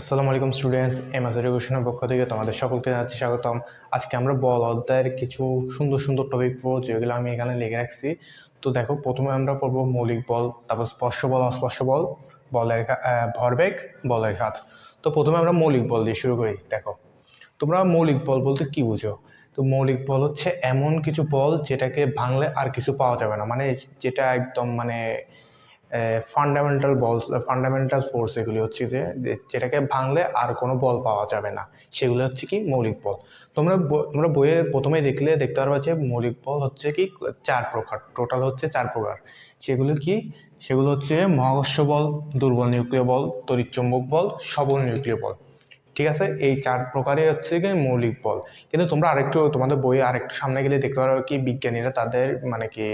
আসসালামু আলাইকুম students MS এডুকেশনের পক্ষ থেকে তোমাদের সকলকে জানাচ্ছি স্বাগতম। আজকে আমরা বল অধ্যায়ের কিছু সুন্দর সুন্দর টপিক পড়ব, যেগুলো আমি এখানে লিখে রাখছি। তো দেখো, প্রথমে আমরা পড়ব মৌলিক বল, তারপর স্পর্শ বল, অস্পর্শ বল, বলের ভরবেগ, বলের ঘাত। তো প্রথমে আমরা মৌলিক বল দিয়ে শুরু করি, দেখো। তোমরা মৌলিক বল বলতে কি বুঝো? তো মৌলিক বল হচ্ছে এমন কিছু বল যেটাকে ভাঙলে আর কিছু পাওয়া যাবে না মানে যেটা একদম মানে ফান্ডামেন্টাল বলস ফান্ডামেন্টাল ফোর্স এগুলি হচ্ছে যে যেটাকে ভাঙলে আর কোনো বল পাওয়া যাবে না। সেগুলো হচ্ছে কি মৌলিক বল তোমরা তোমরা বইয়ে প্রথমেই দেখলে, দেখতে পারবা যে মৌলিক বল হচ্ছে কি চার প্রকার। টোটাল হচ্ছে চার প্রকার। সেগুলো কি? সেগুলো হচ্ছে মহাকর্ষ বল দুর্বল নিউক্লিয় বল তড়িৎচুম্বক বল সবল নিউক্লিয় বল ঠিক আছে? এই চার প্রকারই হচ্ছে কি মৌলিক বল। কিন্তু তোমরা আরেকটু তোমাদের বইয়ে আরেকটু সামনে গেলে দেখতে পারো কি বিজ্ঞানীরা তাদের মানে কি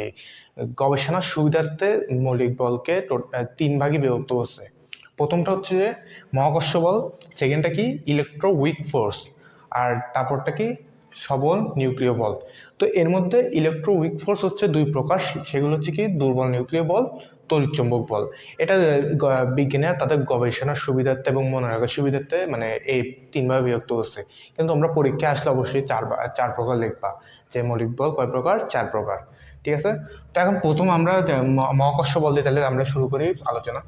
গবেষণার সুবিধার্থে মৌলিক বলকে তিন ভাগে বিভক্ত করছে। প্রথমটা হচ্ছে যে মহাকর্ষ বল, সেকেন্ডটা কি ইলেকট্রো উইক ফোর্স আর তারপরটা কি সবল নিউক্লিয় বল। তো এর মধ্যে ইলেকট্রো উইক ফোর্স হচ্ছে দুই প্রকার সেগুলো হচ্ছে কি দুর্বল নিউক্লিয় বল তড়িৎচুম্বক বল। এটা বিজ্ঞানে বিজ্ঞানীরা তাদের গবেষণার সুবিধার্থে এবং মনে রাখার সুবিধার্থে মানে এই তিনভাবে বিভক্ত করছে কিন্তু আমরা পরীক্ষায় আসলে অবশ্যই চার চার প্রকার লিখবা। যে মৌলিক বল কয় প্রকার? চার প্রকার। ঠিক আছে? তো এখন প্রথম আমরা মহাকর্ষ বল দিয়ে তাহলে আমরা শুরু করি আলোচনা।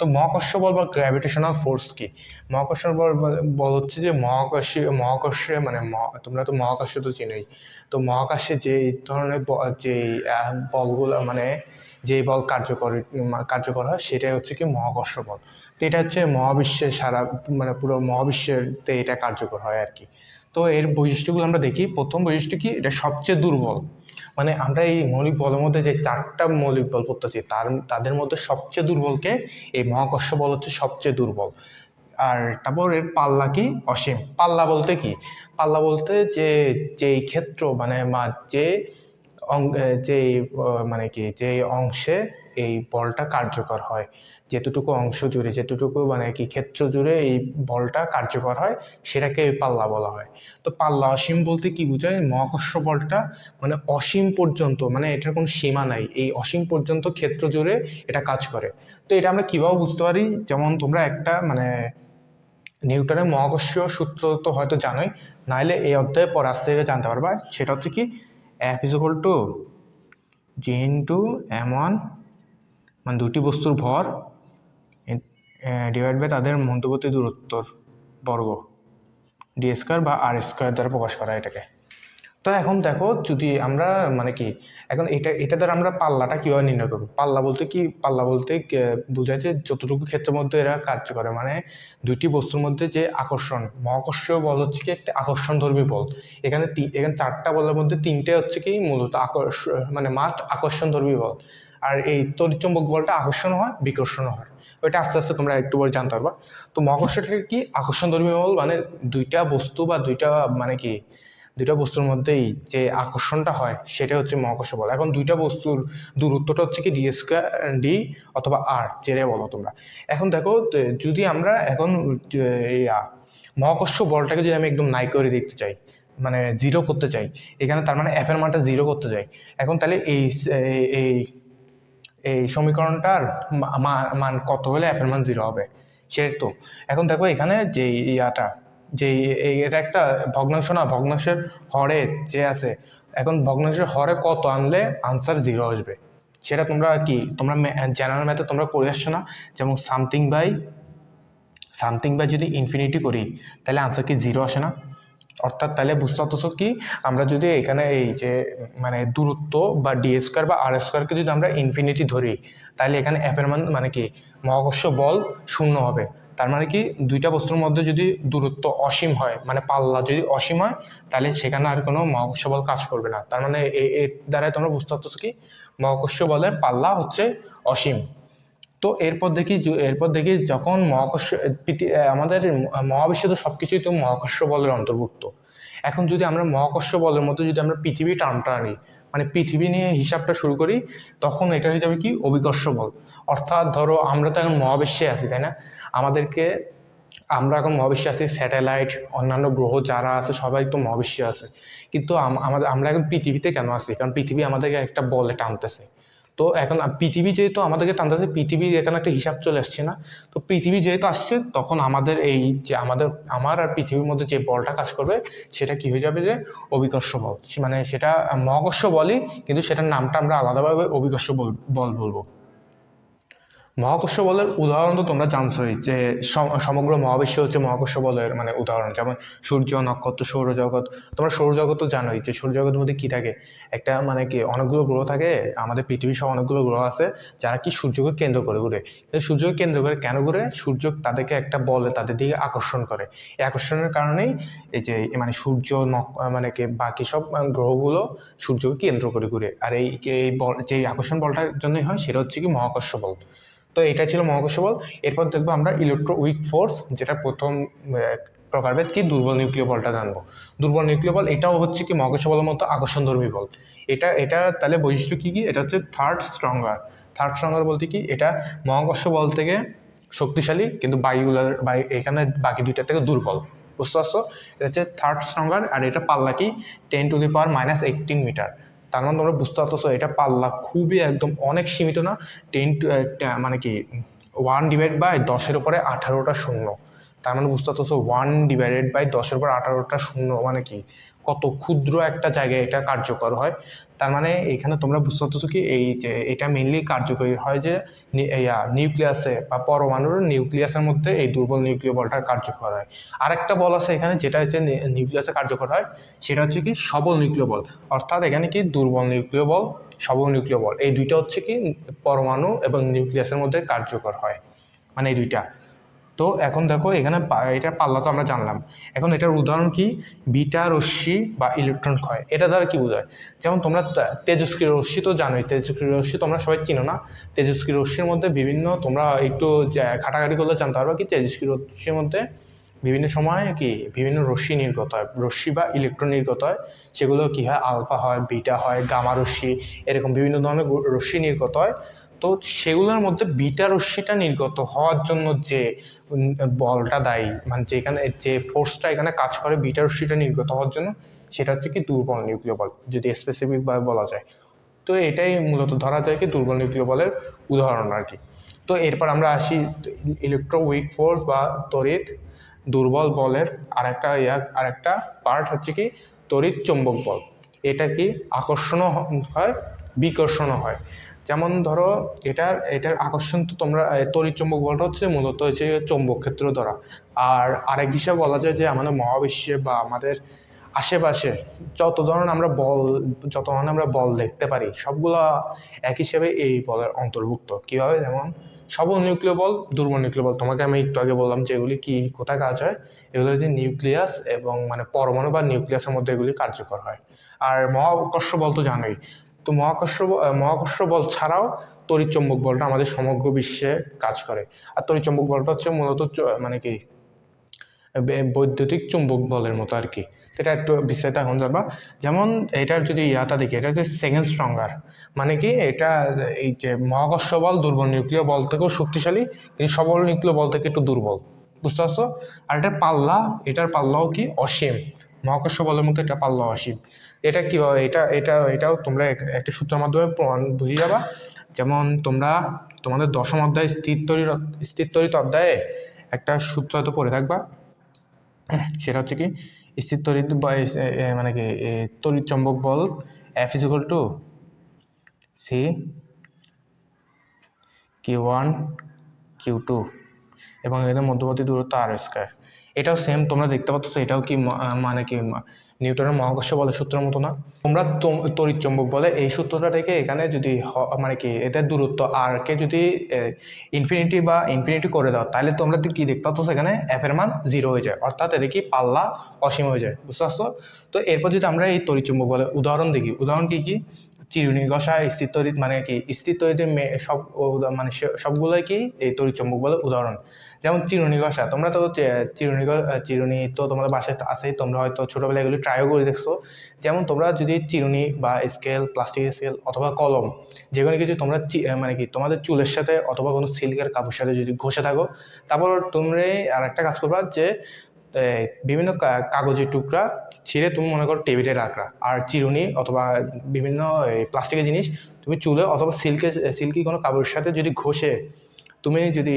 তো মহাকর্ষ বল বা গ্র্যাভিটেশনাল ফোর্স কি? মহাকর্ষ বল বল হচ্ছে যে মহাকর্ষে মহাকর্ষে মানে তোমরা তো মহাকাশ তো চিনোই। তো মহাকাশে যে ধরনের যে বলগুলো মানে যে বল কার্যকর কার্যকর হয়, সেটাই হচ্ছে কি মহাকর্ষ বল। তো এটা হচ্ছে মহাবিশ্বের সারা মানে পুরো মহাবিশ্বেরতে এটা কার্যকর হয় আর কি। তো এর বৈশিষ্ট্যগুলো আমরা দেখি। প্রথম বৈশিষ্ট্য কি? এটা সবচেয়ে দুর্বল। মানে আমরা এই মৌলিক বলের মধ্যে যে চারটা মৌলিক বল পড়তেছি, তার, তাদের মধ্যে সবচেয়ে দুর্বলকে এই মহাকর্ষ বল হচ্ছে সবচেয়ে দুর্বল। আর তারপর এর পাল্লা কি? অসীম। পাল্লা বলতে কি? পাল্লা বলতে যে, যেই ক্ষেত্র মানে যে যে মানে কি, যে অংশে এই বলটা কার্যকর হয়। যেতটুকু অংশ জুড়ে যেতটুকু মানে কি ক্ষেত্র জুড়ে এই বলটা কার্যকর হয়, সেটাকে পাল্লা বলা হয়। তো পাল্লা অসীম বলতে কি বোঝায়? মহাকর্ষ বলটা মানে অসীম পর্যন্ত মানে এটার কোনো সীমা নাই। এই অসীম পর্যন্ত ক্ষেত্র জুড়ে এটা কাজ করে। তো এটা আমরা কীভাবে বুঝতে পারি? যেমন তোমরা একটা মানে নিউটনের মহাকর্ষীয় সূত্র তো হয়তো জানোই নাহলে এই অধ্যায়ে পরে আস্তে জানতে পারবা। সেটা হচ্ছে কি F is to G into M one মানে দুটি বস্তুর ভর ডিভাইড বাই তাদের মধ্যবর্তী দূরত্বর বর্গ ডি স্কোয়ার বা আর স্কোয়ার দ্বারা প্রকাশ করা এটাকে। তো এখন দেখো যদি আমরা মানে কি, এখন এটা এটা দ্বারা আমরা পাল্লাটা কীভাবে নির্ণয় করব? পাল্লা বলতে কি? পাল্লা বলতে বোঝায় যে যতটুকু ক্ষেত্রের মধ্যে এরা কাজ করে মানে দুইটি বস্তুর মধ্যে যে আকর্ষণ, মহাকর্ষীয় বল হচ্ছে কি একটা আকর্ষণধর্মী বল। এখানে এখানে চারটা বলের মধ্যে তিনটে হচ্ছে কি মূলত আকর্ষ মানে মাস্ট আকর্ষণধর্মী বল। আর এই তড়িৎচুম্বক বলটা আকর্ষণ হয়, বিকর্ষণ হয়। ওইটা আস্তে আস্তে তোমরা একটু পরে জানতে পারবা। তো মহাকর্ষটা কি? আকর্ষণধর্মী বল মানে দুইটা বস্তু বা দুইটা মানে কি? দুইটা বস্তুর মধ্যেই যে আকর্ষণটা হয় সেটা হচ্ছে মহাকর্ষ বল। এখন দুইটা বস্তুর দূরত্বটা হচ্ছে কি ডি স্কোয়ার ডি অথবা আর জেরে বলো তোমরা। এখন দেখো যদি আমরা এখন এই মহাকর্ষ বলটাকে যদি আমি একদম নাই করে দেখতে চাই মানে জিরো করতে চাই, এখানে তার মানে এফ এর মানটা জিরো করতে চাই, এখন তাহলে এই, এই- এই সমীকরণটার মান কত হলে এর মান জিরো হবে? সে তো। এখন দেখো এখানে যে ইয়াটা যে এটা একটা ভগ্নাংশ না, ভগ্নাংশের হরে যে আছে, এখন ভগ্নাংশের হরে কত আনলে আনসার জিরো আসবে? সেটা তোমরা কি, তোমরা জেনারেল ম্যাথে তোমরা করে আসছো না? যেমন সামথিং বাই সামথিং বাই যদি ইনফিনিটি করি, তাহলে আনসার কি জিরো আসে না? অর্থাৎ তাহলে বুঝতে পারতেছো কি? আমরা যদি এখানে এই যে মানে দূরত্ব বা ডি স্কোয়ার বা আর স্কোয়ারকে যদি আমরা ইনফিনিটি ধরি, তাহলে এখানে এর মান মানে কি? মহাকর্ষ বল শূন্য হবে। তার মানে কি? দুইটা বস্তুর মধ্যে যদি দূরত্ব অসীম হয় মানে পাল্লা যদি অসীম হয়, তাহলে সেখানে আর কোনো মহাকর্ষ বল কাজ করবে না। তার মানে এর দ্বারাই তোমরা বুঝতে পারতেছো কি? মহাকর্ষ বলের পাল্লা হচ্ছে অসীম। তো এরপর দেখি এরপর দেখি যখন মহাকর্ষ আমাদের মহাবিশ্বে তো সব কিছুই তো মহাকর্ষ বলের অন্তর্ভুক্ত। এখন যদি আমরা মহাকর্ষ বলের মতো যদি আমরা পৃথিবী টার্মটা আনি মানে পৃথিবী নিয়ে হিসাবটা শুরু করি, তখন এটা হয়ে যাবে কি? অভিকর্ষ বল। অর্থাৎ ধরো আমরা তো এখন মহাবিশ্বে আছি, তাই না? আমাদেরকে, আমরা এখন মহাবিশ্বে আছি, স্যাটেলাইট, অন্যান্য গ্রহ যারা আছে, সবাই তো মহাবিশ্বে আছে। কিন্তু আমাদের, আমরা এখন পৃথিবীতে কেন আছি? কারণ পৃথিবী আমাদেরকে একটা বলে টানতেছে। তো এখন পৃথিবী যেহেতু আমাদেরকে টানতেছে পৃথিবীর এখানে একটা হিসাব চলে আসছে না। তো পৃথিবী যেহেতু আসছে, তখন আমাদের এই যে আমাদের, আমার আর পৃথিবীর মধ্যে যে বলটা কাজ করবে, সেটা কি হয়ে যাবে যে অভিকর্ষ বল। মানে সেটা মহাকর্ষ বলই, কিন্তু সেটার নামটা আমরা আলাদাভাবে অভিকর্ষ বল বলব। মহাকর্ষ বলের উদাহরণ তো তোমরা জানছোই যে সম- সমগ্র মহাবিশ্ব হচ্ছে মহাকর্ষ বলের মানে উদাহরণ। যেমন সূর্য, নক্ষত্র, সৌরজগৎ। তোমরা সৌরজগৎ তো জানোই যে সৌরজগতের মধ্যে কী থাকে? একটা মানে কি অনেকগুলো গ্রহ থাকে, আমাদের পৃথিবী সহ অনেকগুলো গ্রহ আছে, যারা কি সূর্যকে কেন্দ্র করে ঘুরে। কিন্তু সূর্যকে কেন্দ্র করে কেন ঘুরে? সূর্য তাদেরকে একটা বলে তাদের দিকে আকর্ষণ করে। এই আকর্ষণের কারণেই এই যে মানে সূর্য মানে কি বাকি সব গ্রহগুলো সূর্যকে কেন্দ্র করে ঘুরে। আর এই এই বল, যে আকর্ষণ বলটার জন্যই হয়, সেটা হচ্ছে কি মহাকর্ষ বল। তো এটা ছিল মহাকর্ষ বল। এরপর দেখব আমরা ইলেকট্রো উইক ফোর্স যেটা প্রথম প্রকারভেদ কি? দুর্বল নিউক্লিয় বলটা জানব। দুর্বল নিউক্লিয় বল, এটাও হচ্ছে কি মহাকর্ষ বলের মতো আকর্ষণধর্মী বল। এটা এটা তাহলে বৈশিষ্ট্য কী কী? এটা হচ্ছে থার্ড স্ট্রঙ্গার থার্ড স্ট্রঙ্গার বলতে কি? এটা মহাকর্ষ বল থেকে শক্তিশালী, কিন্তু বায়ুগুলার, বায়ু, এখানে বাকি দুইটা থেকে দুর্বল। বুঝতে পারছ? এটা হচ্ছে থার্ড স্ট্রঙ্গার আর এটা পাল্লা কি? Ten to the power minus eighteen metre তার মানে তোমরা বুঝতে পারতেছো, এটা পাল্লা খুবই একদম অনেক সীমিত না টেন টু মানে কি ওয়ান ডিভাইড বাই দশের উপরে আঠারোটা শূন্য। তার মানে বুঝতে পারতেছো ওয়ান ডিভাইডেড বাই দশের উপর আঠারোটা শূন্য মানে কি কত ক্ষুদ্র একটা জায়গায় এটা কার্যকর হয়। তার মানে এখানে তোমরা বুঝতে পারতেছো কি এই যে এটা মেনলি কার্যকরী হয় যে নিউক্লিয়াসে বা পরমাণুর নিউক্লিয়াসের মধ্যে এই দুর্বল নিউক্লিয় বলটা কার্যকর হয়। আরেকটা বল আছে এখানে যেটা হচ্ছে নিউক্লিয়াসে কার্যকর হয়, সেটা হচ্ছে কি সবল নিউক্লিয় বল। অর্থাৎ এখানে কি দুর্বল নিউক্লিয় বল, সবল নিউক্লিয় বল। এই দুইটা হচ্ছে কি পরমাণু এবং নিউক্লিয়াসের মধ্যে কার্যকর হয়। মানে এই দুইটা। তো এখন দেখো এখানে এটার পাল্লা তো আমরা জানলাম। এখন এটার উদাহরণ কি? বিটা রশ্মি বা ইলেকট্রন ক্ষয়। এটা দ্বারা কি বোঝায়? যেমন তোমরা তেজস্ক্রিয় রশ্মি তো জানোই। তেজস্ক্রিয় রশ্মি তোমরা সবাই চিনো না? তেজস্ক্রিয় রশ্মির মধ্যে বিভিন্ন তোমরা একটু ঘাটাঘাটি করলে জানতে পারবে কি তেজস্ক্রিয় রশ্মির মধ্যে বিভিন্ন সময় কি বিভিন্ন রশ্মি নির্গত হয়। রশ্মি বা ইলেকট্রন নির্গত হয়। সেগুলো কি হয়? আলফা হয় বিটা হয় গামা রশ্মি, এরকম বিভিন্ন ধরনের রশ্মি নির্গত হয়। তো সেগুলোর মধ্যে বিটা রশ্মিটা নির্গত হওয়ার জন্য যে বলটা দায়ী মানে যেখানে যে ফোর্সটা এখানে কাজ করে বিটা রশ্মিটা নির্গত হওয়ার জন্য, সেটা হচ্ছে কি দুর্বল নিউক্লিয় বল যদি স্পেসিফিকভাবে বলা যায়। তো এটাই মূলত ধরা যায় কি দুর্বল নিউক্লিয় বলের উদাহরণ আর কি। তো এরপর আমরা আসি ইলেকট্রো উইক ফোর্স বা তড়িৎ দুর্বল বলের আরেকটা ইয়া, আরেকটা পার্ট হচ্ছে কি তড়িৎ চৌম্বক বল এটা কি আকর্ষণও হয়, বিকর্ষণও হয়। যেমন ধরো এটার এটার আকর্ষণ তো তোমরা এ, তড়িৎ চৌম্বক বলটা হচ্ছে মূলত হচ্ছে চৌম্বক ক্ষেত্র ধরা। আর আরেক হিসাবে বলা যায় যে আমাদের মহাবিশ্বে বা আমাদের আশেপাশে যত ধরনের আমরা বল যত ধরনের আমরা বল দেখতে পারি সবগুলা এক হিসেবে এই বলের অন্তর্ভুক্ত। কীভাবে? যেমন সব নিউক্লিয় বল দুর্বল নিউক্লিয় বল। তোমাকে আমি একটু আগে বললাম যে এগুলি কি কোথায় কাজ হয়? এগুলো হচ্ছে নিউক্লিয়াস এবং মানে পরমাণু বা নিউক্লিয়াসের মধ্যে এগুলি কার্যকর হয়। আর মহাকর্ষ বল তো জানোই তো মহাকর্ষ মহাকর্ষ বল ছাড়াও তড়িৎ চৌম্বক বলটা আমাদের সমগ্র বিশ্বে কাজ করে। আর তড়িৎ চৌম্বক বলটা হচ্ছে মূলত মানে কি? বৈদ্যুতিক চুম্বক বলের মতো আর কি। এটা একটু বিস্তারিত এখন যাবা যেমন এটার যদি ইয়াটা দেখি, এটা হচ্ছে সেকেন্ড স্ট্রঙ্গার। মানে কি? এটা এই যে মহাকর্ষ বল দুর্বল নিউক্লিয় বল থেকেও শক্তিশালী, কিন্তু সবল নিউক্লিয় বল থেকে একটু দুর্বল। বুঝতে পারছ? আর এটার পাল্লা, এটার পাল্লাও কি? অসীম। মহাকর্ষ বলের মতো এটা পাল্লা অসীম এটা কি এটা এটা, এটাও তোমরা একটা সূত্রের মাধ্যমে প্রমাণ বুঝিয়ে যাবা। যেমন তোমরা তোমাদের দশম অধ্যায় স্থির তরিত তরিত অধ্যায়ে একটা সূত্র হয়তো পড়ে থাকবা। সেটা হচ্ছে কি, স্থির এ মানে কি তড়িৎ চম্বক বল F is equal to C Q one Q two এবং এদের মধ্যবর্তী দূরত্ব আর স্কোয়ার এটাও সেম তোমরা দেখতে পাচ্ছ এটাও কি মানে কি নিউটনের মহাকর্ষ বলে সূত্রের মতো না? তোমরা তম- তড়িৎ চৌম্বক বলে এই সূত্রটা থেকে এখানে যদি মানে কি, এদের দূরত্ব আর কে যদি ইনফিনিটি বা ইনফিনিটি করে দাও, তাহলে তোমরা কি দেখতে পাচ্ছ সেখানে এফ এর মান জিরো হয়ে যায়। অর্থাৎ এদের কি পাল্লা অসীম হয়ে যায়, বুঝতে পারছ? তো এরপর যদি আমরা এই তড়িৎ চৌম্বক বলে, উদাহরণ দেখি। উদাহরণ কি কি? চিরুনি ঘষা স্থির তড়িৎ মানে কি স্থির তড়িতের সব মানে সবগুলোই কি এই তড়িৎ চৌম্বক বলে উদাহরণ। যেমন চিরুনি ঘষা তোমরা তো চিরুনি চিরুনি তো তোমাদের বাসায় আছেই, তোমরা হয়তো ছোটোবেলায় এগুলি ট্রাইও করে দেখছ। যেমন তোমরা যদি চিরুনি বা স্কেল প্লাস্টিক স্কেল অথবা কলম যে কোনো কিছু তোমরা মানে কি, তোমাদের চুলের সাথে অথবা কোনো সিল্কের কাপড়ের সাথে যদি ঘষে থাকো, তারপর তোমরা আর একটা কাজ করবা যে বিভিন্ন কাগজের টুকরা ছিঁড়ে তুমি মনে করো টেবিলে রাখলা আর চিরুনি অথবা বিভিন্ন প্লাস্টিকের জিনিস তুমি চুলে অথবা সিল্কের সিল্কি কোনো কাপড়ের সাথে যদি ঘষে তুমি যদি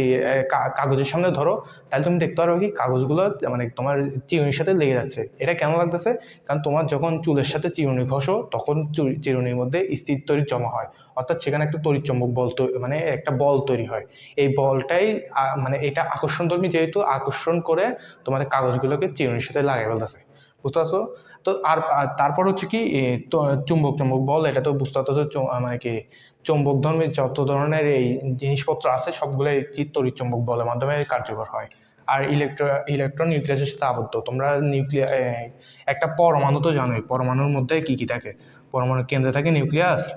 কাগজের সামনে ধরো, তাহলে তুমি দেখতে পারবে কি কাগজগুলো মানে তোমার চিরুনির সাথে লেগে যাচ্ছে। এটা কেন লাগতেছে? কারণ তোমার যখন চুলের সাথে চিরুনি ঘষো, তখন চিরুনির মধ্যে স্থির তড়িৎ জমা হয়। অর্থাৎ সেখানে একটা তড়িৎ চুম্বক বল মানে একটা বল তৈরি হয়। এই বলটাই মানে এটা আকর্ষণ আকর্ষণধর্মী যেহেতু আকর্ষণ করে তোমাদের কাগজগুলোকে চিরুনির সাথে লাগাই ফেলতেছে। বুঝতে পারছ? তো আর তারপর হচ্ছে কি চুম্বক চুম্বক বল, এটা তো বুঝতে চু- মানে কি, চুম্বক ধর্মের যত ধরনের এই জিনিসপত্র আছে, সবগুলোই কি তড়িৎ চুম্বক বলের মাধ্যমে কার্যকর হয়। আর ইলেকট্রো, ইলেকট্রন নিউক্লিয়াসের সাথে আবদ্ধ। তোমরা নিউক্লিয়া একটা পরমাণু তো জানোই, পরমাণুর মধ্যে কি কি থাকে? পরমাণুর কেন্দ্রে থাকে নিউক্লিয়াস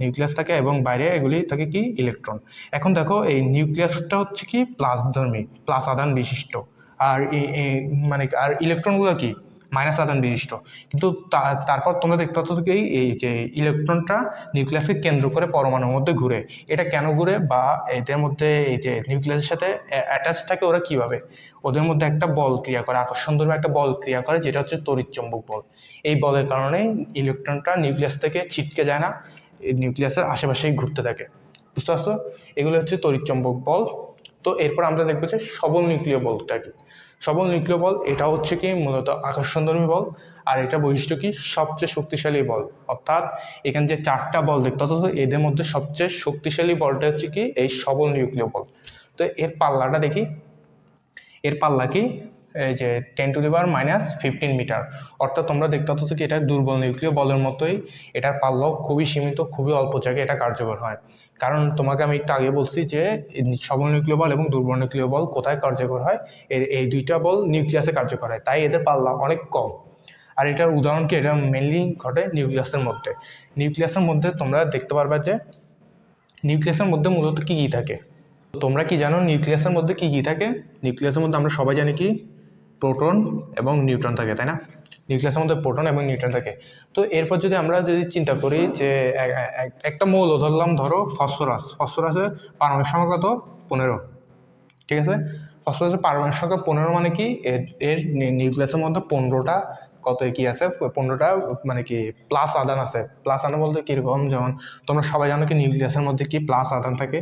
নিউক্লিয়াস থাকে এবং বাইরে এগুলি থাকে কি? ইলেকট্রন। এখন দেখো, এই নিউক্লিয়াসটা হচ্ছে কি, প্লাস ধর্মী, প্লাস আধান বিশিষ্ট। আর মানে আর ইলেকট্রনগুলো কি? মাইনাস আধান বিশিষ্ট। কিন্তু তারপর তোমরা দেখতে পাচ্ছ কি, এই যে ইলেকট্রনটা নিউক্লিয়াসকে কেন্দ্র করে পরমাণুর মধ্যে ঘুরে। এটা কেন ঘুরে বা এদের মধ্যে এই যে নিউক্লিয়াসের সাথে অ্যাটাচ থাকে ওরা কীভাবে? ওদের মধ্যে একটা বল ক্রিয়া করে আকর্ষণ ধর্মী একটা বল ক্রিয়া করে, যেটা হচ্ছে তড়িৎচুম্বক বল। এই বলের কারণে ইলেকট্রনটা নিউক্লিয়াস থেকে ছিটকে যায় না নিউক্লিয়াসের আশেপাশেই ঘুরতে থাকে। বুঝতে পারছ? এগুলো হচ্ছে তড়িৎচুম্বক বল। তো এরপর আমরা দেখব যে সবল নিউক্লিয় বলটা কি। সবল নিউক্লিয় বল, এটা হচ্ছে কি মূলত আকর্ষণধর্মী বল, আর এটা বৈশিষ্ট্য কি? সবচেয়ে শক্তিশালী বল। অর্থাৎ এখানে যে চারটা বল দেখতে পাচ্ছ, এদের মধ্যে সবচেয়ে শক্তিশালী বলটা হচ্ছে কি? এই সবল নিউক্লিয় বল। তো এর পাল্লাটা দেখি। এর পাল্লা কি? এই যে ten to the power minus fifteen metre. অর্থাৎ তোমরা দেখতে পাচ্ছ কি, এটা দুর্বল নিউক্লিয় বলের মতোই, এটার পাল্লাও খুবই সীমিত, খুবই অল্প জায়গায় এটা কার্যকর হয়। কারণ তোমাকে আমি একটু আগে বলছি যে সবল নিউক্লিয় বল এবং দুর্বল নিউক্লিয় বল কোথায় কার্যকর হয়? এর এই দুইটা বল নিউক্লিয়াসে কার্যকর হয়, তাই এদের পাল্লা অনেক কম। আর এটার উদাহরণ কি? এটা মেনলি ঘটে নিউক্লিয়াসের মধ্যে। নিউক্লিয়াসের মধ্যে তোমরা দেখতে পারবে যে নিউক্লিয়াসের মধ্যে মূলত কী কী থাকে? তোমরা কি জানো নিউক্লিয়াসের মধ্যে কী কী থাকে? নিউক্লিয়াসের মধ্যে আমরা সবাই জানি কি? প্রোটন এবং নিউট্রন থাকে, তাই না? নিউক্লিয়াসের মধ্যে প্রোটন এবং নিউট্রন থাকে। তো এরপর যদি আমরা যদি চিন্তা করি যে একটা মৌল, ধরলাম ধরো ফসফরাস। ফসফরাসের পারমাণবিক সংখ্যা কত? পনেরো। ঠিক আছে? ফসফরাসের পারমাণবিক সংখ্যা পনেরো মানে কি? এর এর নিউক্লিয়াসের মধ্যে পনেরোটা কত কি আছে? পনেরোটা মানে কি? প্লাস আদান আছে। প্লাস আদান বলতে কীরকম? যেমন তোমরা সবাই জানো কি নিউক্লিয়াসের মধ্যে কি প্লাস আদান থাকে?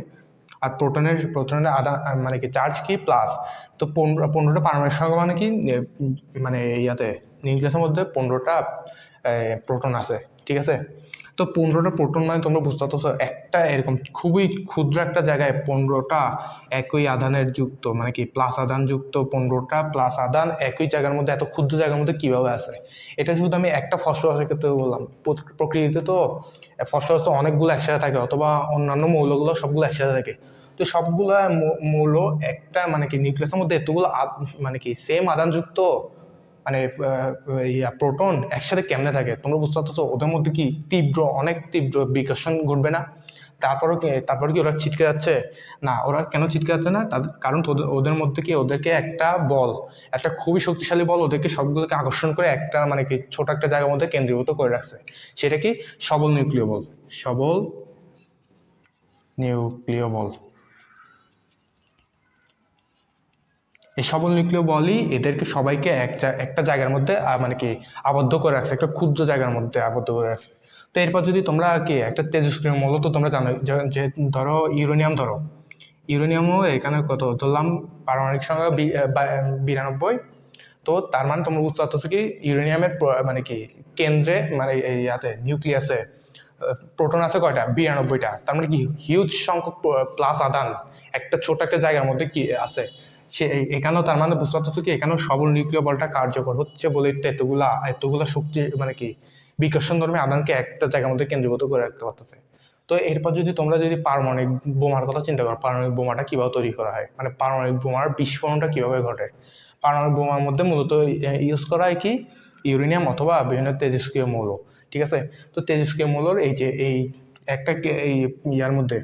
আর প্রোটনের প্রোটনের আদান মানে কি চার্জ কি? প্লাস তো পনেরো পনেরোটা পারমাণবিক সংখ্যা মানে কি? মানে ইয়াতে নিউক্লিয়াসের মধ্যে পনেরোটা প্রোটন আছে, ঠিক আছে? তো পনেরোটা প্রোটন মানে তোমরা বুঝতে পারছ একটা এরকম খুবই ক্ষুদ্র একটা জায়গায় পনেরোটা একই আধানের যুক্ত মানে কি প্লাস আধান যুক্ত পনেরোটা প্লাস আধান একই জায়গার মধ্যে, এত ক্ষুদ্র জায়গার মধ্যে কীভাবে আছে? এটা শুধু আমি একটা ফসফরাসের ক্ষেত্রে বললাম প্র- প্রকৃতিতে তো ফসফরাস তো অনেকগুলো একসাথে থাকে, অথবা অন্যান্য মৌলগুলো সবগুলো একসাথে থাকে। তো সবগুলো মৌল একটা মানে কি, নিউক্লিয়াসের মধ্যে এতগুলো মানে কি সেম আধানযুক্ত মানে ইয়া প্রোটন একসাথে কেমনে থাকে? তোমরা বুঝতে পারছ ওদের মধ্যে কি তীব্র, অনেক তীব্র বিকর্ষণ ঘটবে না? তারপরও কি তারপরে কি ওরা ছিটকে যাচ্ছে? না, ওরা কেন ছিটকে যাচ্ছে না? তাদের, কারণ ওদের মধ্যে কি, ওদেরকে একটা বল, একটা খুবই শক্তিশালী বল ওদেরকে সবগুলোকে আকর্ষণ করে একটা মানে কি, ছোট একটা জায়গার মধ্যে কেন্দ্রীভূত করে রাখছে। সেটা কি? সবল নিউক্লিয় বল। সবল নিউক্লিয় বল। এই সবল নিউক্লিয় বলই এদেরকে সবাইকে এক একটা জায়গার মধ্যে মানে কি, আবদ্ধ করে রাখছে, একটা ক্ষুদ্র জায়গার মধ্যে আবদ্ধ করে রাখছে। তো এরপর যদি তোমরা কি, একটা তেজস্ক্রিয় মৌল তো তোমরা জানো যে- ধরো ইউরেনিয়াম ধরো। ইউরেনিয়ামও এখানে কত, ধরলাম পারমাণবিক সংখ্যা বিরানব্বই। তো তার মানে তোমরা বুঝতে পারছ কি, ইউরেনিয়ামের মানে কি, কেন্দ্রে মানে এই ইয়াতে নিউক্লিয়াসে প্রোটন আছে কয়টা? বিরানব্বইটা। তার মানে কি হিউজ সংখ্যক প্লাস আদান একটা ছোট একটা জায়গার মধ্যে কি আছে। সে এখানেও তার মানে বুঝতে পারছ কি? এখানেও সবল নিউক্লিয় বলটা কার্যকর হচ্ছে বলে এতগুলা এতগুলা শক্তি মানে কি, বিকর্ষণ ধর্মী আদানকে একটা জায়গার মধ্যে কেন্দ্রীভূত করে রাখতে পারতেছে। তো এরপর যদি তোমরা যদি পারমাণবিক বোমার কথা চিন্তা করো, পারমাণবিক বোমাটা কীভাবে তৈরি করা হয়? মানে পারমাণবিক বোমার বিস্ফোরণটা কীভাবে ঘটে? পারমাণবিক বোমার মধ্যে মূলত ইউজ করা হয় কি? ইউরেনিয়াম অথবা বিভিন্ন তেজস্ক্রিয় মৌল, ঠিক আছে? তো তেজস্ক্রিয় মৌলর এই যে, এই একটা এই ইয়ার মধ্যে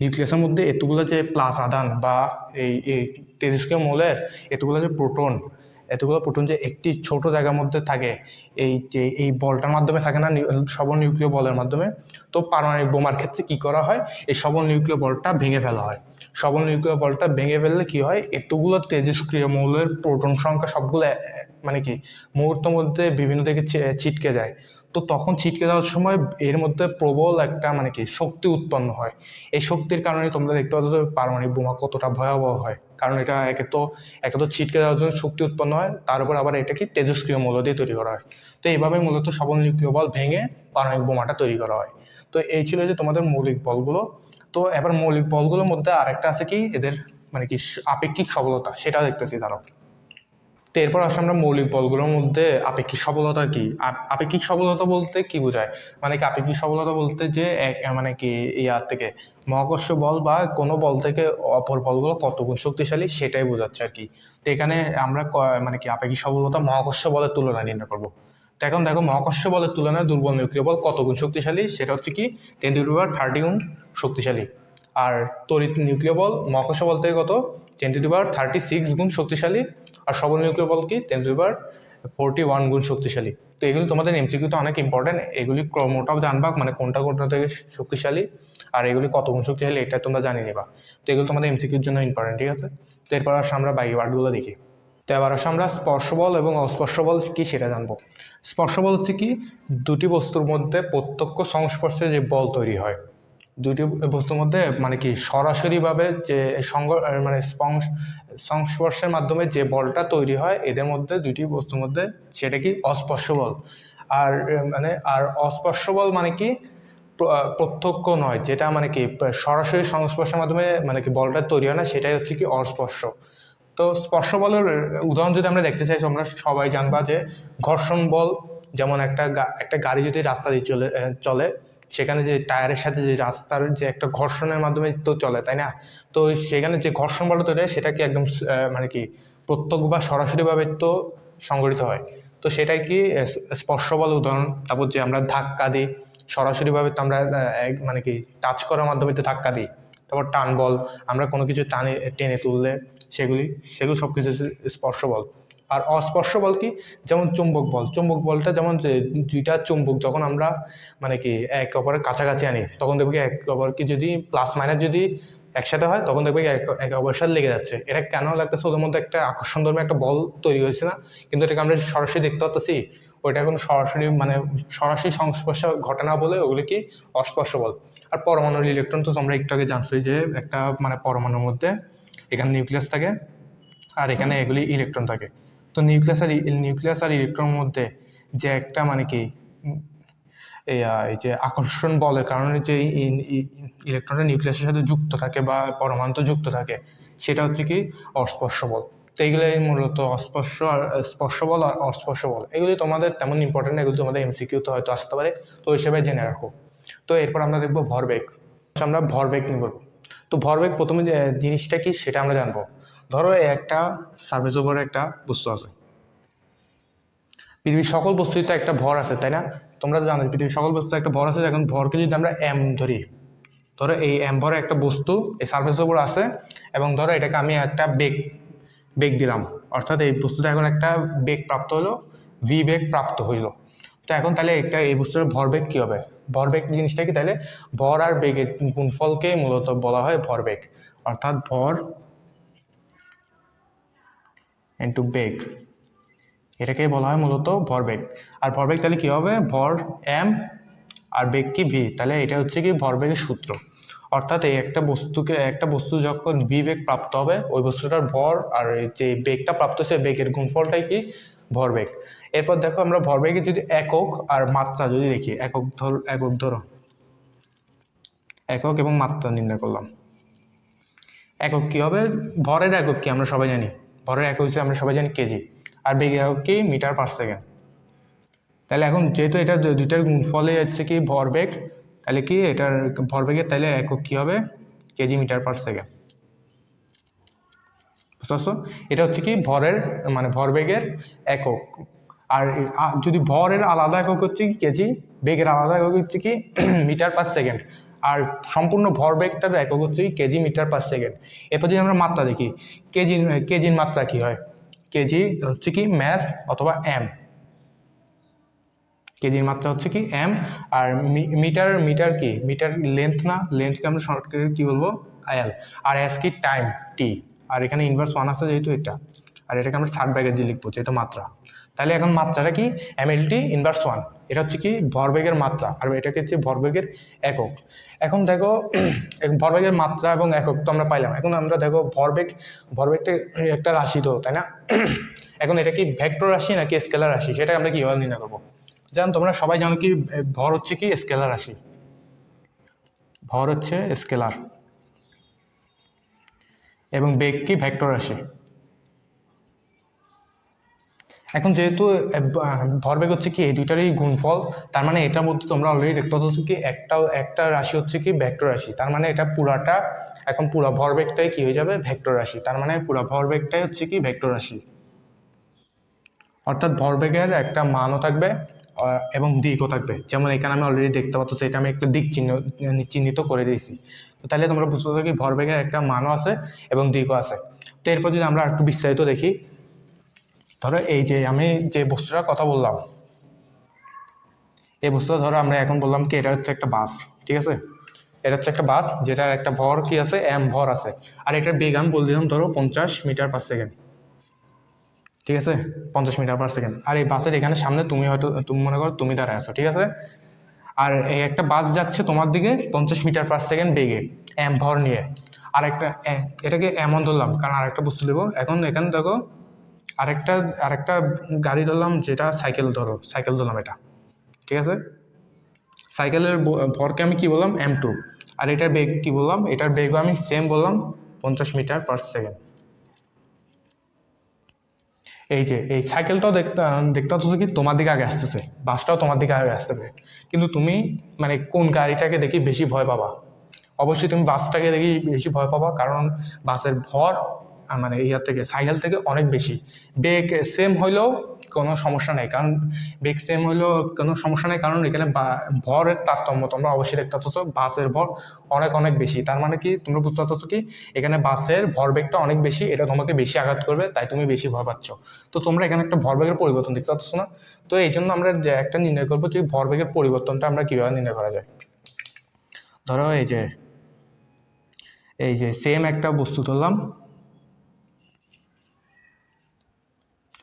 নিউক্লিয়াসের মধ্যে এতগুলো যে প্লাস আদান বা এই তেজস্ক্রিয় মৌলের এতগুলো যে প্রোটন, এতগুলো প্রোটন যে একটি ছোট জায়গার মধ্যে থাকে, এই যে, এই বলটার মাধ্যমে থাকে না সবল নিউক্লিয় বলের মাধ্যমে, তো পারমাণবিক বোমার ক্ষেত্রে কি করা হয়? এই সবল নিউক্লিয় বলটা ভেঙে ফেলা হয়। সবল নিউক্লিয় বলটা ভেঙে ফেললে কি হয়? এতগুলো তেজস্ক্রিয় মৌলের প্রোটন সংখ্যা সবগুলো মানে কি, মুহূর্তের মধ্যে বিভিন্ন দিকে ছিটকে যায়। তো তখন ছিটকে যাওয়ার সময় এর মধ্যে প্রবল একটা মানে কি শক্তি উৎপন্ন হয়। এই শক্তির কারণে তোমরা দেখতে পাচ্ছ যে পারমাণবিক বোমা কতটা ভয়াবহ হয়। কারণ এটা একে তো একে তো ছিটকে যাওয়ার জন্য শক্তি উৎপন্ন হয়, তার উপর আবার এটা কি তেজস্ক্রিয় মৌল দিয়ে তৈরি করা হয়। তো এইভাবে মূলত সবল নিউক্লিয় বল ভেঙে পারমাণবিক বোমাটা তৈরি করা হয়। তো এই ছিল যে তোমাদের মৌলিক বলগুলো। তো এবার মৌলিক বলগুলোর মধ্যে আরেকটা আছে কি? এদের মানে কি আপেক্ষিক সবলতা, সেটা দেখতেছি তারা তো এরপর আসলে আমরা মৌলিক বলগুলোর মধ্যে আপেক্ষিক সবলতা কি? আপ- আপেক্ষিক সবলতা বলতে কি বোঝায়? মানে কি আপেক্ষিক সবলতা বলতে যে মানে কি ইয়ার থেকে মহাকর্ষ বল বা কোনো বল থেকে অপর বলগুলো কত গুণ শক্তিশালী সেটাই বোঝাচ্ছে আর কি। তো এখানে আমরা মানে কি আপেক্ষিক সবলতা মহাকর্ষ বলের তুলনায় নির্ণয় করব। তো এখন দেখো মহাকর্ষ বলের তুলনায় দুর্বল নিউক্লিয় বল কত গুণ শক্তিশালী? সেটা হচ্ছে কি টেন টু পাওয়ার থার্টি গুণ শক্তিশালী। আর তড়িৎ নিউক্লিয় বল মহাকর্ষ বল থেকে কত? Ten to power thirty six গুণ শক্তিশালী। আর সবল নিউক্লিয় বল কি? টেন টু ফোরটি ওয়ান গুণ শক্তিশালী। তো এগুলি তোমাদের এমসিকিউতে অনেক ইম্পর্টেন্ট এগুলি ক্রমটাও জানবা মানে কোনটা কোনটা থেকে শক্তিশালী, আর এগুলি কত গুণ শক্তিশালী এটা তোমরা জানিয়ে নেবা। তো এগুলো তোমাদের এমসিকিউর জন্য ইম্পর্টেন্ট ঠিক আছে? তো এরপর আসলে আমরা বাকি ওয়ার্ডগুলো দেখি। তো এবার আসলে আমরা স্পর্শ বল এবং অস্পর্শ বল কি সেটা জানব। স্পর্শ বল হচ্ছে কি? দুটি বস্তুর মধ্যে প্রত্যক্ষ সংস্পর্শে যে বল তৈরি হয়। দুটি বস্তুর মধ্যে মানে কি সরাসরিভাবে যে সঙ্গ মানে স্পং- সংস্পর্শের মাধ্যমে যে বলটা তৈরি হয়, এদের মধ্যে দুটি বস্তুর মধ্যে সেটা কি অস্পর্শ বল। আর মানে আর অস্পর্শ বল মানে কি প্রত্যক্ষ নয়, যেটা মানে কি সরাসরি সংস্পর্শের মাধ্যমে মানে কি বলটা তৈরি হয় না, সেটাই হচ্ছে কি অস্পর্শ। তো স্পর্শ বলের উদাহরণ যদি আমরা দেখতে চাই আমরা সবাই জানবা যে ঘর্ষণ বল যেমন একটা একটা গাড়ি যদি রাস্তা দিয়ে চলে চলে সেখানে যে টায়ারের সাথে যে রাস্তার যে একটা ঘর্ষণের মাধ্যমে তো চলে, তাই না? তো সেখানে যে ঘর্ষণ বলটা তৈরি হয় সেটা কি একদম মানে কি, প্রত্যক্ষ বা সরাসরিভাবে তো সংগঠিত হয়। তো সেটাই কি স্পর্শ বল উদাহরণ। তারপর যে আমরা ধাক্কা দিই, সরাসরিভাবে তো আমরা মানে কি, টাচ করার মাধ্যমে তো ধাক্কা দিই। তারপর টান বল আমরা কোনো কিছু টানে, টেনে তুললে সেগুলি, সেগুলো সব কিছু স্পর্শ বল আর অস্পর্শ বল কি? যেমন চুম্বক বল। চুম্বক বলটা যেমন দুইটা চুম্বক যখন আমরা মানে কি এক অপরের কাছাকাছি আনি, তখন দেখব কি এক অপরকে যদি প্লাস মাইনাস যদি একসাথে হয়, তখন দেখবে কি এক সাথে লেগে যাচ্ছে। এটা কেন লাগতেছে? ওদের মধ্যে একটা আকর্ষণ ধর্মী একটা বল তৈরি হয়েছে না? কিন্তু এটাকে আমরা সরাসরি দেখতে পাচ্ছি ওইটা এখন সরাসরি মানে সরাসরি সংস্পর্শ ঘটে না বলে ওগুলো কি? অস্পর্শ বল। আর পরমাণুর ইলেকট্রন তো তোমরা একটু আগে জানছোই যে একটা মানে পরমাণুর মধ্যে এখানে নিউক্লিয়াস থাকে, আর এখানে এগুলি ইলেকট্রন থাকে। তো নিউক্লিয়াস আর নিউক্লিয়াস আর ইলেকট্রনের মধ্যে যে একটা মানে কি এই যে আকর্ষণ বলের কারণে যে ইলেকট্রনটা নিউক্লিয়াসের সাথে যুক্ত থাকে বা পরমাণু যুক্ত থাকে, সেটা হচ্ছে কি অস্পর্শ বল। তো এগুলোই মূলত অস্পর্শ আর স্পর্শ বল আর অস্পর্শ বল। এগুলি তোমাদের তেমন ইম্পর্টেন্ট এগুলো তোমাদের এমসিকিউতে হয়তো আসতে পারে। তো ওই হিসেবে জেনে রাখো। তো এরপর আমরা দেখব ভরবেগ। আমরা ভরবেগ নিয়ে বলব তো ভরবেগ প্রথমে জিনিসটা কি সেটা আমরা জানব। ধরো একটা সার্ভিস ওভারে একটা বস্তু আছে। পৃথিবীর সকল বস্তুই তো একটা ভর আছে, তাই না? তোমরা জানো পৃথিবীর সকল বস্তু একটা ভর আছে, এখন ভরকে যদি আমরা এম ধরি, ধরো এই এম ভরে একটা বস্তু এই সার্ফেসের উপর আছে এবং ধরো এটাকে আমি একটা বেগ বেগ দিলাম। অর্থাৎ এই বস্তুটা এখন একটা বেগ প্রাপ্ত হলো ভি বেগ প্রাপ্ত হইল। তো এখন তাহলে একটা এই বস্তুর ভরবেগ কী হবে? ভরবেগ জিনিসটা কি? তাহলে ভর আর বেগের গুণফলকে মূলত বলা হয় ভরবেগ অর্থাৎ ভর ইন্টু বেগ এটাকে বলা হয় মূলত ভরবেগ আর ভরবেগ তাহলে কী হবে? ভর এম আর বেগ কি ভি তাহলে এটা হচ্ছে কি ভরবেগের সূত্র। অর্থাৎ এই একটা বস্তুকে, একটা বস্তু যখন ভি বেগ প্রাপ্ত হবে, ওই বস্তুটার ভর আর যে বেগটা প্রাপ্ত হচ্ছে, বেগের গুণফলটাই কি? ভরবেগ এরপর দেখো আমরা ভরবেগের যদি একক আর মাত্রা যদি দেখি, একক ধর, একক ধরো। একক এবং মাত্রা নির্ণয় করলাম। একক কি হবে? ভরের একক কি? আমরা সবাই জানি। ভরের একক হিসেবে আমরা সবাই জানি কেজি। আর বেগের একক কি, মিটার পার সেকেন্ড। তাহলে এখন যেহেতু এটা দুইটার ফলে হচ্ছে কি ভরবেগ তাহলে কি এটার ভরবেগের তাহলে একক কী হবে? KG metre per second. বুঝতে এটা হচ্ছে কি, ভরের মানে ভরবেগের একক আর যদি ভরের আলাদা একক হচ্ছে কি, কেজি, বেগের আলাদা একক হচ্ছে কি, মিটার পার সেকেন্ড। আর সম্পূর্ণ ভরবেগটার একক হচ্ছে কেজি মিটার পার সেকেন্ড এরপর যদি আমরা মাত্রা দেখি, কেজি, কেজির মাত্রা কি হয়? কেজি হচ্ছে কি ম্যাস অথবা এম কেজির মাত্রা হচ্ছে কি এম আর মিটার মিটার কি? মিটার লেন্থ না? লেন্থকে আমরা শর্টকাটে কি বলব? এল আর এস কি টাইম টি আর এখানে ইনভার্স ওয়ান আছে যেহেতু এটা। আর এটাকে আমরা থার্ড ব্র্যাকেট দিয়ে লিখব যেটা মাত্রা। তাহলে এখন মাত্রাটা কি? M L T inverse one এটা হচ্ছে কি ভরবেগের মাত্রা আর এটাকে হচ্ছে ভরবেগের একক। এখন দেখো ভরবেগের মাত্রা এবং একক তো আমরা পাইলাম। এখন আমরা দেখো ভরবেগ, ভরবেগটা একটা রাশি তো, তাই না? এখন এটা কি ভেক্টর রাশি নাকি স্কেলার রাশি? সেটা আমরা কীভাবে নির্ণয় করব? যেমন তোমরা সবাই জানো কি ভর হচ্ছে কি স্কেলার রাশি? ভর হচ্ছে স্কেলার। এবং বেগ কি ভেক্টর রাশি? এখন যেহেতু ভরবেগ হচ্ছে কি, এই দুইটারই গুণফল, তার মানে এটার মধ্যে তোমরা অলরেডি দেখতে পাচ্ছ কি একটা একটা রাশি হচ্ছে কি, ভেক্টর রাশি। তার মানে এটা পুরাটা, এখন পুরো ভরবেগটাই কি হয়ে যাবে, ভেক্টর রাশি। তার মানে পুরো ভরবেগটাই হচ্ছে কি, ভেক্টর রাশি। অর্থাৎ ভরবেগের একটা মানও থাকবে এবং দিকও থাকবে। যেমন এখানে আমি অলরেডি দেখতে পাচ্ছ এটা আমি একটা দিক চিহ্ন চিহ্নিত করে দিয়েছি। তো তাহলে তোমরা বুঝতে পারছ কি ভরবেগের একটা মানও আছে, এবং দিকও আছে। তো এরপর যদি আমরা একটু বিস্তারিত দেখি ধরো এই যে আমি যে বস্তুটার কথা বললাম, এই বস্তুটা ধরো আমরা এখন বললাম কি, এটা হচ্ছে একটা বাস, ঠিক আছে? এটা হচ্ছে একটা বাস, যেটার একটা ভর কি আছে? এম ভর আছে। আর এটার বেগ আমি বলে দিলাম ধরো পঞ্চাশ মিটার পার সেকেন্ড ঠিক আছে? পঞ্চাশ মিটার পার সেকেন্ড আর এই বাসের এখানে সামনে তুমি হয়তো, তুমি মনে করো তুমি দাঁড়ায় আছো, ঠিক আছে? আর এই একটা বাস যাচ্ছে তোমার দিকে পঞ্চাশ মিটার পার সেকেন্ড বেগে এম ভর নিয়ে। আর একটা এটাকে এমন ধরলাম, কারণ আরেকটা বস্তু নেব এখন এখানে দেখো আরেকটা আরেকটা গাড়ি ধরলাম যেটা সাইকেল ধরো, সাইকেল ধরলাম এটা, ঠিক আছে? সাইকেলের ভরকে আমি কি বললাম? এম টু আর এটার বেগ কি বললাম? এটার বেগও আমি সেম বললাম পঞ্চাশ মিটার পার সেকেন্ড এই যে, এই সাইকেলটাও দেখতে দেখতে পাচ্ছ কি তোমার দিকে আগে আসতেছে, বাসটাও তোমার দিকে আগে আসতেছে। কিন্তু তুমি মানে কোন গাড়িটাকে দেখি বেশি ভয় পাবা? অবশ্যই তুমি বাসটাকে দেখি বেশি ভয় পাবা, কারণ বাসের ভর মানে ইয়ার থেকে সাইকেল থেকে অনেক বেশি। বেগ সেম হইলেও কোনো সমস্যা নেই, কারণ বেগ সেম হইলেও কোনো সমস্যা নেই, কারণ এখানে ভরের তারতম্য, তোমরা অবশ্যই দেখতে পাচ্ছ, বাসের ভর অনেক অনেক বেশি। তার মানে কি, তোমরা বুঝতে পারছ কি, এখানে বাসের ভরবেগটা অনেক বেশি, এটা তোমাকে বেশি আঘাত করবে, তাই তুমি বেশি ভয় পাচ্ছ। তো তোমরা এখানে একটা ভরবেগের পরিবর্তন দেখতে পাচ্ছ না? তো এই জন্য আমরা একটা নির্ণয় করব যে ভরবেগের পরিবর্তনটা আমরা কীভাবে নির্ণয় করা যায়। ধরো এই যে এই যে সেম একটা বস্তু ধরলাম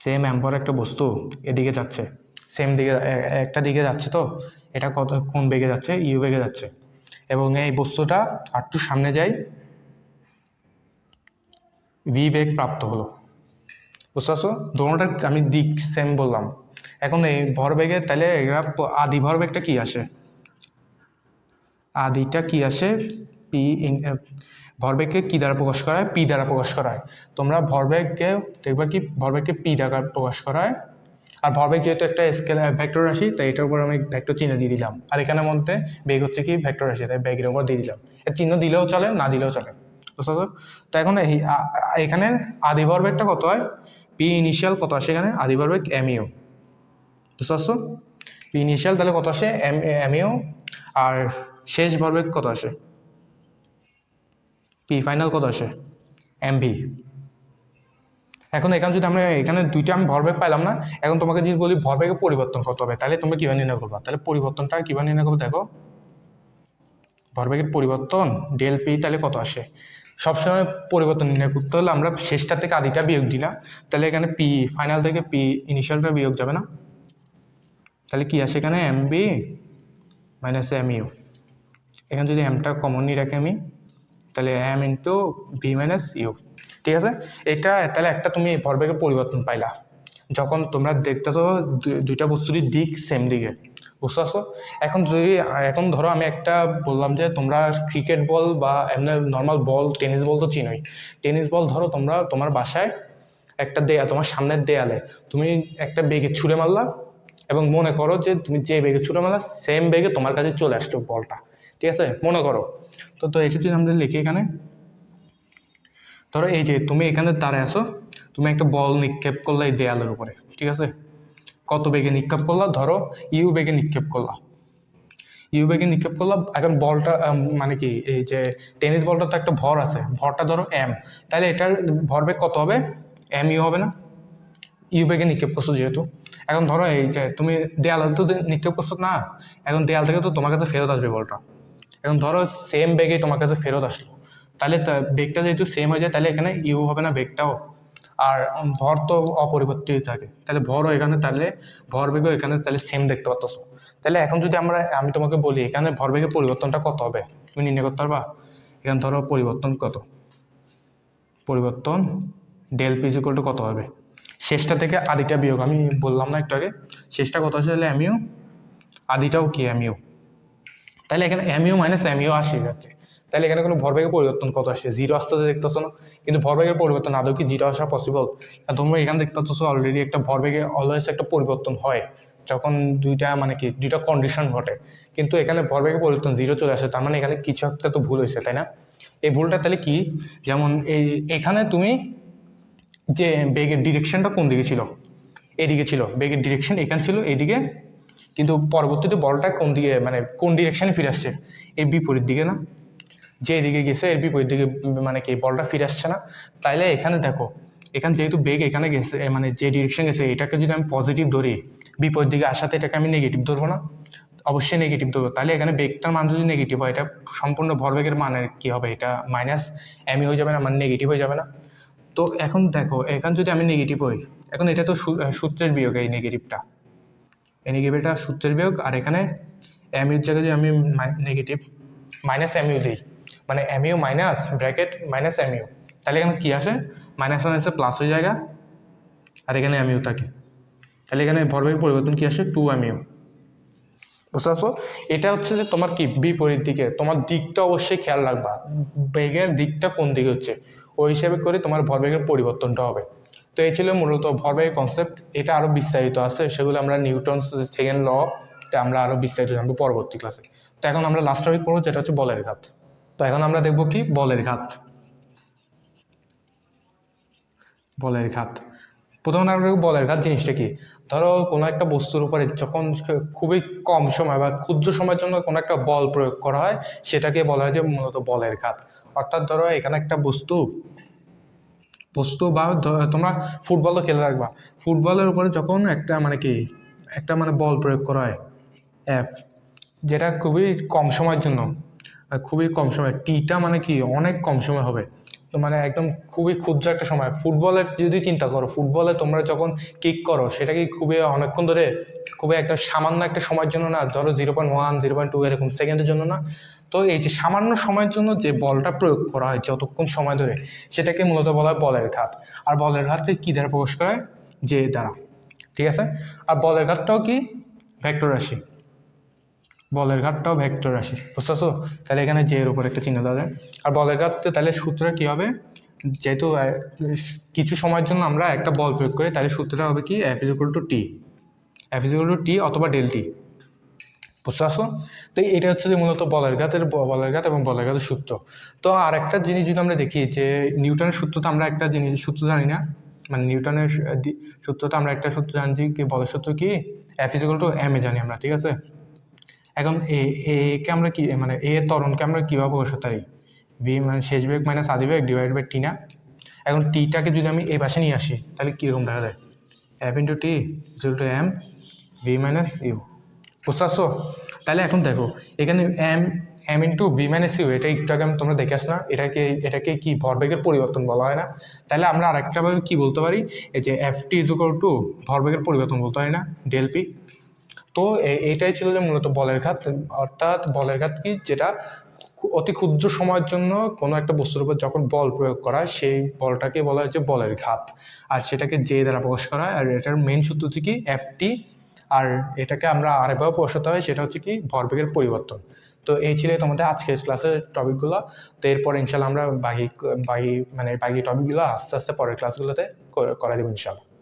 সেম অ্যাম্পর একটা বস্তু এদিকে যাচ্ছে। সেম দিকে একটা দিকে যাচ্ছে তো, এটা কত, কোন বেগে যাচ্ছে? ইউ বেগে যাচ্ছে। এবং এই বস্তুটা আরটু সামনে যাই ভি বেগ প্রাপ্ত হলো। বুঝতে পারছ? দোনোটার আমি দিক সেম বললাম। এখন এই ভরবেগে তাহলে এরা আদি ভরবেগটা কি আসে? আদিটা কি আসে? পি ইন ভরবেগকে কি দ্বারা প্রকাশ করা হয় পি দ্বারা প্রকাশ করা হয় তোমরা ভরবেগকে দেখবা কি? ভরবেগকে পি দ্বারা প্রকাশ করা হয় আর ভরবেগ যেহেতু একটা স্কেল ভেক্টর রাশি, তাই এটার উপর আমি ভেক্টর চিহ্ন দিয়ে দিলাম। আর এখানের মধ্যে বেগ হচ্ছে কি? ভেক্টর রাশি, তাই বেগের উপর দিয়ে দিলাম। এর চিহ্ন দিলেও চলে, না দিলেও চলে। বুঝতে তো এখন এই এখানে আদি ভরবেগটা কত হয়? পি ইনিশিয়াল কত আসে এখানে? আদি ভরবেগ এমইউ বুঝতে পারছ? পি ইনিশিয়াল তাহলে কত আসে? এম এমইউ আর শেষ ভরবেগ কত আসে? পি ফাইনাল কত আসে? এমভি এখন এখানে যদি আমরা, এখানে দুইটা আমি ভরবেগ পাইলাম না, এখন তোমাকে যদি বলি ভরবেগের পরিবর্তন করতে হবে, তাহলে তুমি কীভাবে নির্ণয় করবা? তাহলে পরিবর্তনটা কীভাবে নির্ণয় করবে দেখো? ভরবেগের পরিবর্তন ডেল পি তাহলে কত আসে? সবসময় পরিবর্তন নির্ণয় করতে হলে আমরা শেষটা থেকে আদিটা বিয়োগ দিলাম তাহলে এখানে পি ফাইনাল থেকে পি ইনিশিয়ালটা বিয়োগ যাবে না। তাহলে কি আসে এখানে? M V minus M U এখানে যদি এমটা কমন নিয়ে রাখি আমি তাহলে M into V minus U ঠিক আছে? এটা, তাহলে একটা তুমি ভরবেগের পরিবর্তন পাইলা। যখন তোমরা দেখতেছো দুইটা বস্তুরই দিক সেম দিকে, বুঝতে পারছ? এখন যদি, এখন ধরো আমি একটা বললাম যে তোমরা ক্রিকেট বল বা এমনি নর্মাল বল টেনিস বল তো চিনোই। টেনিস বল ধরো তোমরা, তোমার বাসায় একটা দেয়াল তোমার সামনের দেয়ালে তুমি একটা বেগে ছুঁড়ে মারলা এবং মনে করো যে তুমি যে বেগে ছুঁড়ে মারলা সেম বেগে তোমার কাছে চলে আসলো বলটা ঠিক আছে? মনে করো। তো তো এটা যদি আমরা লিখি এখানে, ধরো এই যে তুমি এখানে দাঁড়ায় আসো তুমি একটা বল নিক্ষেপ করলা এই দেয়ালের উপরে, ঠিক আছে? কত বেগে নিক্ষেপ করলা? ধরো ইউ বেগে নিক্ষেপ করলা। ইউ বেগে নিক্ষেপ করলা, এখন বলটা মানে কি, এই যে টেনিস বলটা তো একটা ভর আছে, ভরটা ধরো এম। তাহলে এটার ভরবেগ কত হবে? এম ইউ হবে না। ইউ বেগে নিক্ষেপ করছ যেহেতু। এখন ধরো এই যে তুমি দেয়ালে তো নিক্ষেপ করছ না, এখন দেয়াল থেকে তো তোমার কাছে ফেরত আসবে বলটা। এখন ধরো সেম বেগেই তোমার কাছে ফেরত আসলো। তাহলে বেগটা যেহেতু সেম হয়ে যায়, তাহলে এখানে ইউ হবে না বেগটাও আর ভর তো অপরিবর্তিত থাকে। তাহলে ভরও এখানে, তাহলে ভর বেগও এখানে, তাহলে সেম দেখতে পাচ্ছ তাহলে এখন যদি আমরা, আমি তোমাকে বলি, এখানে ভর বেগের পরিবর্তনটা কত হবে? তুমি নির্ণয় করতে পারবা? এখানে ধরো পরিবর্তন কত? পরিবর্তন ডেল পি ইকুয়াল কত হবে? শেষটা থেকে আদিটা বিয়োগ, আমি বললাম না একটু আগে। শেষটা কত আছে তাহলে আমিও আদিটাও কি এমইউ তাহলে এখানে এমইউ মাইনাস এমইউ আসে যাচ্ছে। তাহলে এখানে কোনো ভরবেগের পরিবর্তন কত আসে? জিরো আসতে দেখতেছো না? কিন্তু ভরবেগের পরিবর্তন আদৌ কি জিরো আসা পসিবল তোমরা এখানে দেখতেছো অলরেডি একটা ভরবেগে অলওয়েজ একটা পরিবর্তন হয়। যখন দুইটা মানে কি, দুইটা কন্ডিশন ঘটে। কিন্তু এখানে ভরবেগের পরিবর্তন জিরো চলে আসে, তার মানে এখানে কিছু একটা তো ভুল হয়েছে, তাই না? এই ভুলটা তাহলে কি? যেমন এই, এখানে তুমি যে বেগের ডিরেকশনটা কোন দিকে ছিল? এদিকে ছিল। বেগের ডিরেকশন এখানে ছিল এইদিকে কিন্তু পরবর্তীতে বলটা কোন দিকে মানে কোন ডিরেকশনে ফিরে আসছে? এর বিপরীত দিকে না? যে এদিকে গেছে, এর বিপরীত দিকে মানে কি, বলটা ফিরে আসছে না? তাইলে এখানে দেখো, এখানে যেহেতু বেগ এখানে গেছে মানে যে ডিরেকশন গেছে, এটাকে যদি আমি পজিটিভ ধরি, বিপরীত দিকে আসাতে এটাকে আমি নেগেটিভ ধরবো না? অবশ্যই নেগেটিভ ধরবো। তাহলে এখানে বেগটার মান যদি নেগেটিভ হয়, এটা সম্পূর্ণ ভরবেগের মানের কি হবে? এটা মাইনাস এমই হয়ে যাবে না মানে নেগেটিভ হয়ে যাবে না? তো এখন দেখো, এখানে যদি আমি নেগেটিভ হই, এখন এটা তো সূত্রের বিয়োগ এই নেগেটিভটা নেগেটিভটা সূত্রের বিয়োগ, আর এখানে এম ইউর জায়গায় যদি আমি নেগেটিভ মাইনাস এম ইউ দিই মানে M U minus bracket minus M U তাহলে এখানে কী আসে? মাইনাস মাইনাসে প্লাস হয়ে জায়গা, আর এখানে এম ইউ থাকে। তাহলে এখানে ভরবেগের পরিবর্তন কী আসে? টু এম ইউ বুঝতে পারছ? এটা হচ্ছে যে তোমার কি? বিপরীত দিকে। তোমার দিকটা অবশ্যই খেয়াল রাখবা। বেগের দিকটা কোন দিকে হচ্ছে? ওই হিসাবে করে তোমার ভরবেগের পরিবর্তনটা হবে। তো এই ছিল মূলত ভরবেগের কনসেপ্ট এটা আরও বিস্তারিত আছে, সেগুলো আমরা নিউটন সেকেন্ড ল আমরা আরও বিস্তারিত জানব পরবর্তী ক্লাসে তো এখন আমরা লাস্ট টপিক পড়ব, যেটা হচ্ছে বলের ঘাত। তো এখন আমরা দেখব কি? বলের ঘাত। বলের ঘাত। প্রথমে আমরা বলের ঘাত জিনিসটা কি? ধরো কোনো একটা বস্তুর উপরে যখন খুবই কম সময় বা ক্ষুদ্র সময়ের জন্য কোনো একটা বল প্রয়োগ করা হয়, সেটাকে বলা হয় যে মূলত বলের ঘাত। অর্থাৎ ধরো এখানে একটা বস্তু বস্তু বা তোমরা ফুটবলও খেলে রাখবা ফুটবলের উপরে যখন একটা মানে কি, একটা মানে বল প্রয়োগ করা হয় অ্যাপ যেটা খুবই কম সময়ের জন্য খুবই কম সময় টিটা মানে কি, অনেক কম সময় হবে। তো মানে একদম খুবই ক্ষুদ্র একটা সময়। ফুটবলের যদি চিন্তা করো ফুটবলে তোমরা যখন কিক করো সেটা কি খুবই অনেকক্ষণ ধরে খুবই একটা সামান্য একটা সময়ের জন্য না, ধরো zero point one zero point two এরকম সেকেন্ডের জন্য না তো এই যে সামান্য সময়ের জন্য যে বলটা প্রয়োগ করা হয়, যতক্ষণ সময় ধরে, সেটাকে মূলত বলা হয় বলের ঘাত। আর বলের ঘাতকে কী দ্বারা প্রকাশ করা হয়? যে দ্বারা। ঠিক আছে? আর বলের ঘাতটাও কি? ভেক্টর রাশি। বলের ঘাটটাও ভেক্টর রাশি। বুঝতে বুঝতেছো তাহলে এখানে জে এর উপর একটা চিহ্ন দেওয়া যায়। আর বলের ঘাটতে তাহলে সূত্রটা কী হবে? যেহেতু কিছু সময়ের জন্য আমরা একটা বল প্রয়োগ করি, তাহলে সূত্রটা হবে কি? F to T F to T অথবা ডেল টি বুঝতে পারছ? তো এটা হচ্ছে যে মূলত বলের ঘাতের বলের ঘাত এবং বলের ঘাতের সূত্র। তো আর একটা জিনিস যদি আমরা দেখি যে নিউটনের সূত্র তো আমরা একটা জিনিস, সূত্র জানি না। মানে নিউটনের সূত্রটা আমরা একটা সূত্র জানছি কি, বলের সূত্র কি? F is equal to M A জানি আমরা, ঠিক আছে? এখন এ এ কে আমরা কি মানে এ ত্বরণকে আমরা কীভাবে প্রকাশ করতে পারি? বি মানে শেষ বেগ মাইনাস আদি বেগ ডিভাইড বাই টি না? এখন টিটাকে যদি আমি এই পাশে নিয়ে আসি, তাহলে কীরকম দেখা যায়? F into T equal to M V minus U বুঝতে তাহলে এখন দেখো, এখানে M M into V minus U এটা একটু আগে তোমরা দেখে আস না এটাকে এটাকে কি ভরবেগের পরিবর্তন বলা হয় না? তাহলে আমরা আরেকটাভাবে কি বলতে পারি? এই যে এফ টি ইজ টু ভরবেগের পরিবর্তন বলতে পারি না ডেল পি তো এইটাই ছিল যে মূলত বলের ঘাত, অর্থাৎ বলের ঘাত কি? যেটা অতি ক্ষুদ্র সময়ের জন্য কোনো একটা বস্তুর উপর যখন বল প্রয়োগ করা হয়, সেই বলটাকে বলা হচ্ছে বলের ঘাত। আর সেটাকে জে দ্বারা প্রকাশ করা হয়, আর এটার মেন সূত্র হচ্ছে কি? এফ টি আর এটাকে আমরা আরেকভাবে প্রকাশ করতে হয়, সেটা হচ্ছে কি ভরবেগের পরিবর্তন। তো এই ছিল তোমাদের আজকের ক্লাসের টপিকগুলো তো এরপর ইনশাল্লাহ আমরা বাকি বাকি মানে বাকি টপিকগুলো আস্তে আস্তে পরের ক্লাসগুলোতে করা দেবো ইনশাল্লাহ